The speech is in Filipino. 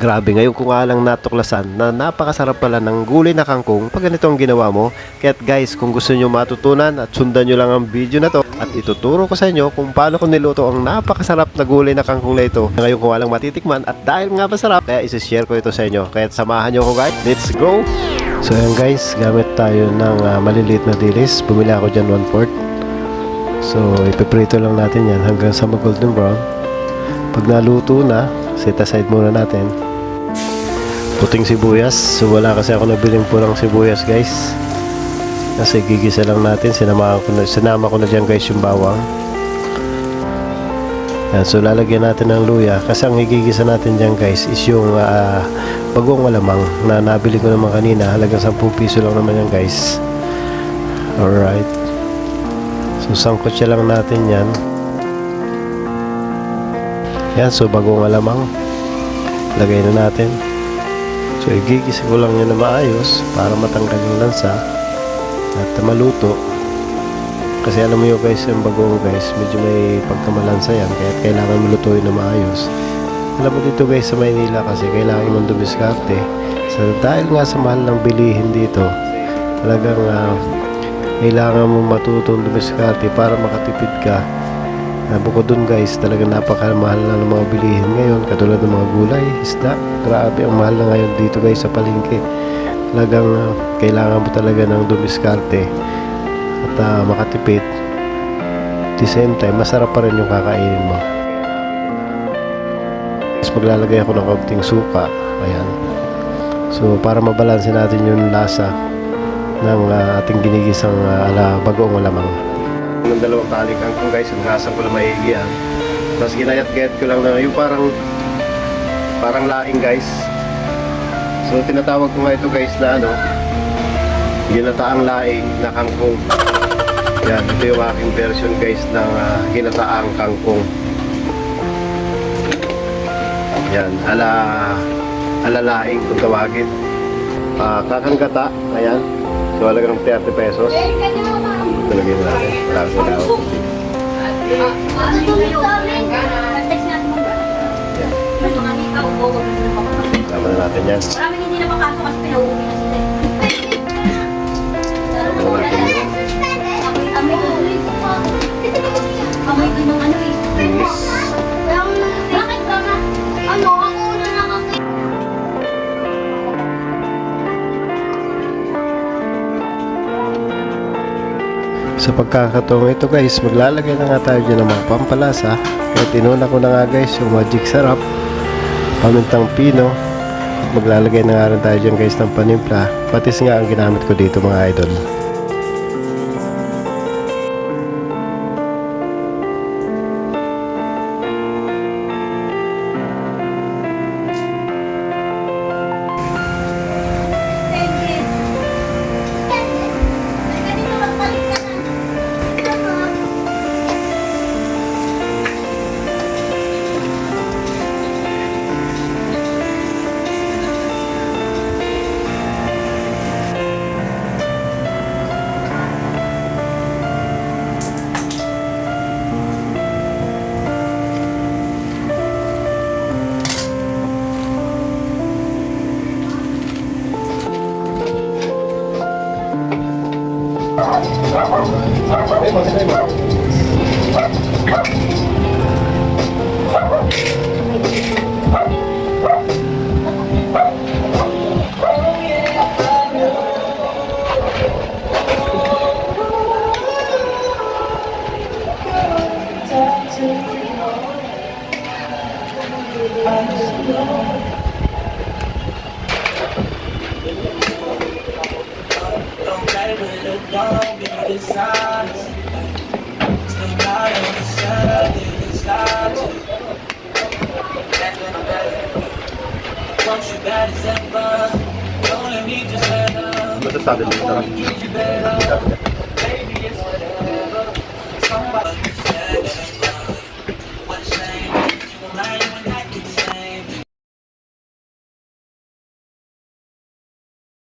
Grabe, ngayon ko nga lang natuklasan na napakasarap pala ng gulay na kangkong pag ganito ang ginawa mo. Kaya guys, kung gusto nyo matutunan at sundan nyo lang ang video na to at ituturo ko sa inyo kung paano ko niluto ang napakasarap na gulay na kangkong na ito. Ngayon ko nga lang matitikman at dahil nga masarap, kaya isi-share ko ito sa inyo. Kaya samahan nyo ko guys. Let's go! So ayan guys, gamit tayo ng ah, maliliit na dilis. Bumili ako dyan 1 4 So ipiprito lang natin yan hanggang sa mag-golden brown. Pag naluto na, set aside muna natin. Puting sibuyas. So wala kasi ako nabiling pulang sibuyas guys. Kasi gigisa lang natin. Sinama ko na, sinama ko na dyan guys yung bawang. Yan, so lalagyan natin ng luya. Kasi ang igigisa natin dyan guys is yung ah, bagong malamang na nabili ko naman kanina. Halagang 10 piso lang naman yan guys. Alright. So sangkot siya lang natin yan. Yan, so bagong alamang. Lagay na natin. So igigisa ko lang yan na maayos para matanggal yung lansa at maluto. Kasi alam mo yun guys, yung bagong guys, medyo may pagkamalansa yan kaya kailangan malutuin na maayos. Alam mo dito guys sa Maynila kasi kailangan mong dumiskarte. So dahil nga sa mahal ng bilihin dito, talagang ah, kailangan mo matutong dumiskarte para makatipid ka. Uh, bukod dun guys, talagang napakamahal na ng mga bilihin ngayon, katulad ng mga gulay, isda. Grabe ang mahal na ngayon dito guys sa palengke. Talagang ah, kailangan mo talaga ng dumiskarte at ah, makatipid. At the same time, masarap pa rin yung kakainin mo. Tapos maglalagay ako ng kaunting suka. Ayan. So, para mabalanse natin yung lasa ng ah, ating ginigisang uh, ala bagoong Ng dalawang tali kangkong guys, ang lasang ko lang maigi ah. Tapos ginayat-gayat ko lang na yung parang parang laing guys. So tinatawag ko nga ito guys na ano, ginataang laing na kangkong. Yan, ito yung aking version guys ng ah, ginataang kangkong. Yan, ala ala laing kung tawagin. Ah, kakanggata, ayan. So halaga ng 30 pesos. Lagyan na natin. Wala ko na ako. Tama na natin yan. Maraming hindi napapasok kasi pinauwi na sila. Sa pagkakataong ito guys, maglalagay na nga tayo dyan ng mga pampalasa. Kaya tinuna ko na nga guys yung magic sarap, pamintang pino. Maglalagay na nga rin tayo dyan guys ng panimpla. Patis nga ang ginamit ko dito mga idol. Don't play with it, don't up. Masasabi mo ito?